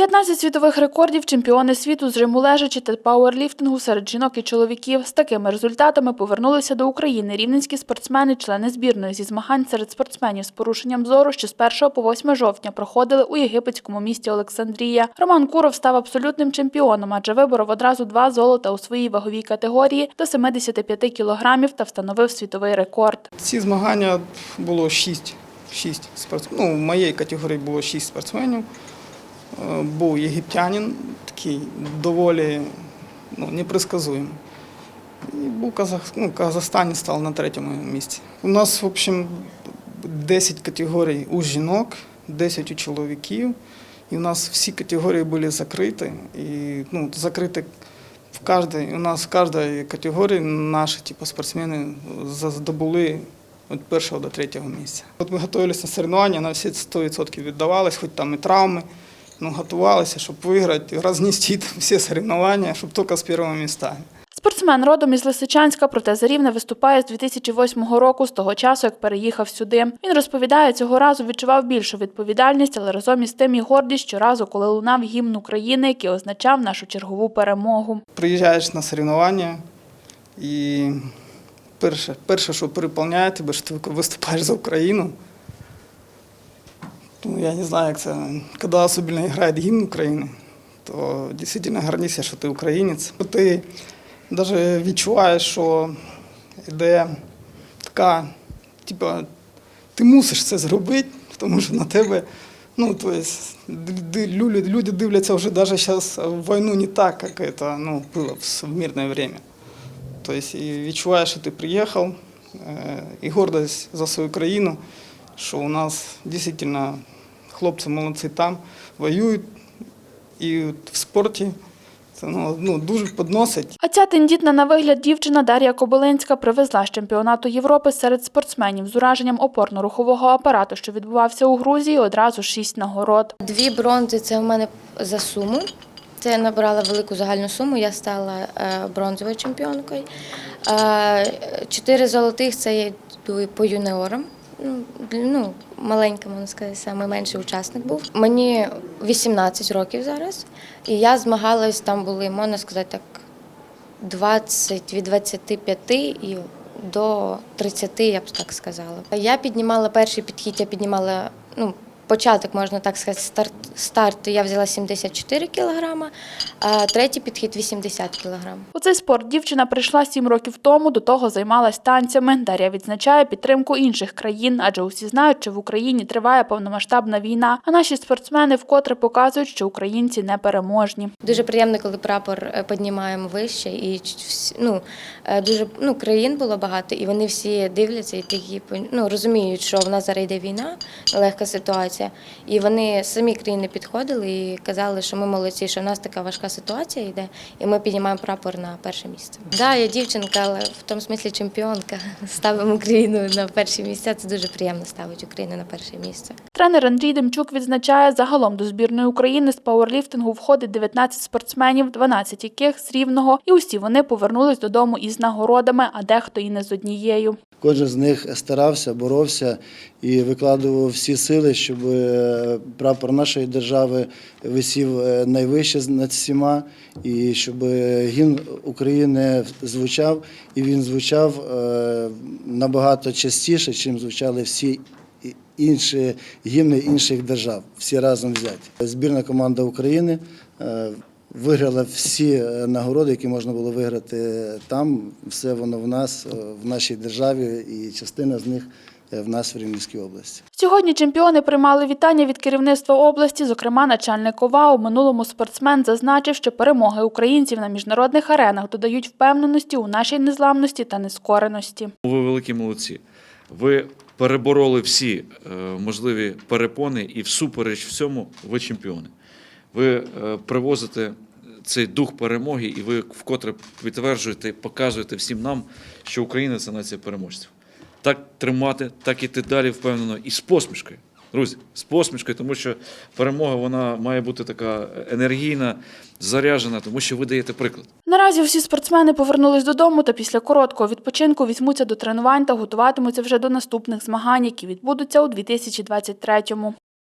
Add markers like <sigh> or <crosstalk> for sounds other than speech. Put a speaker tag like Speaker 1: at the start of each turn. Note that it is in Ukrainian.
Speaker 1: 15 світових рекордів, чемпіони світу з жиму лежачі та пауерліфтингу серед жінок і чоловіків. З такими результатами повернулися до України рівненські спортсмени, члени збірної зі змагань серед спортсменів з порушенням зору, що з 1 по 8 жовтня проходили у єгипетському місті Олександрія. Роман Куров став абсолютним чемпіоном, адже виборов одразу два золота у своїй ваговій категорії до 75 кілограмів та встановив світовий рекорд.
Speaker 2: Ці змагання було шість, шість спортсменів. Ну, в моїй категорії було шість спортсменів. Е, Був єгиптянин, такий доволі ну, непредсказуємий. І був Казах, ну, Казахстанець став на третьому місці. У нас, в общем, 10 категорій у жінок, 10 у чоловіків. І у нас всі категорії були закриті. І ну, закриті в каждой, у нас в кожній категорії наші типу, спортсмени здобули від першого до третього місця. От ми готувалися на соревнування, на всі 100% віддавались, хоч там і травми, ну готувалися, щоб виграти, рознести там всі соревнування, щоб тільки з першого місця.
Speaker 1: Спортсмен родом із Лисичанська, проте за рівне виступає з 2008 року, з того часу, як переїхав сюди. Він розповідає, цього разу відчував більшу відповідальність, але разом із тим і гордість щоразу, коли лунав гімн України, який означав нашу чергову перемогу.
Speaker 2: Приїжджаєш на соревнування і перше, перше що переповняє тебе, що ти виступаєш за Україну. Ну, я не знаю, як це. Коли особливо грає гімн України, то дійсно гордишся, що ти українець. Ти навіть відчуваєш, що йде така, типу, ти мусиш це зробити, тому що на тебе. Ну, то есть, люди, дивляться вже даже сейчас війну не так, як це ну, було в мирне время. То і відчуваєш, що ти приїхав, е, і гордость за свою країну, що у нас дійсно хлопці молодці там воюють, і от в спорті це ну, ну, дуже підносить.
Speaker 1: А ця тендітна на вигляд дівчина Дар'я Кобилинська привезла з чемпіонату Європи серед спортсменів з ураженням опорно-рухового апарату, що відбувався у Грузії, одразу шість нагород.
Speaker 3: Дві бронзи це у мене за суму. Це я набрала велику загальну суму. Я стала е, бронзовою чемпіонкою. Е, Чотири золотих це я йду по юніорам. Ну, ну, маленька, можна сказати, саме менший учасник був. Мені 18 років зараз, і я змагалась, там були, можна сказати, так, 20, від 25 і до 30, я б так сказала. Я піднімала перший підхід, я піднімала ну, початок, можна так сказати, старт, старт я взяла 74 кілограма, а третій підхід 80 кілограм.
Speaker 1: У цей спорт дівчина прийшла сім років тому, до того займалась танцями. Дар'я відзначає підтримку інших країн, адже усі знають, що в Україні триває повномасштабна війна, а наші спортсмени вкотре показують, що українці непереможні.
Speaker 3: Дуже приємно, коли прапор е, піднімаємо вище, і ну, е, дуже ну, країн було багато, і вони всі дивляться і такі ну, розуміють, що в нас зараз йде війна, легка ситуація. І вони самі країни підходили і казали, що ми молодці, що в нас така важка ситуація йде, і ми піднімаємо прапор на перше місце. Так, да, я дівчинка, але в тому смислі чемпіонка. <laughs> Ставимо Україну на перше місце. Це дуже приємно ставити Україну на перше місце.
Speaker 1: Тренер Андрій Демчук відзначає, загалом до збірної України з пауерліфтингу входить 19 спортсменів, 12 яких з рівного, і усі вони повернулись додому із нагородами, а дехто і не з однією.
Speaker 4: Кожен з них старався, боровся і викладував всі сили, щоб е, прапор нашої держави висів е, найвище над всіма, і щоб е, гімн України звучав, і він звучав е, набагато частіше, чим звучали всі інші гімни інших держав, всі разом взяті. Збірна команда України виграла всі нагороди, які можна було виграти там. Все воно в нас, в нашій державі, і частина з них в нас в Рівненській області.
Speaker 1: Сьогодні чемпіони приймали вітання від керівництва області. Зокрема, начальник ОВА у минулому спортсмен зазначив, що перемоги українців на міжнародних аренах додають впевненості у нашій незламності та нескореності.
Speaker 5: Ви великі молодці. Ви перебороли всі е, можливі перепони і всупереч всьому ви чемпіони. Ви е, привозите цей дух перемоги, і ви вкотре підтверджуєте, показуєте всім нам, що Україна це нація переможців. Так тримати, так іти далі впевнено і з посмішкою. Друзі, з посмішкою, тому що перемога вона має бути така енергійна, заряджена, тому що ви даєте приклад.
Speaker 1: Наразі всі спортсмени повернулись додому та після короткого відпочинку візьмуться до тренувань та готуватимуться вже до наступних змагань, які відбудуться у 2023-му.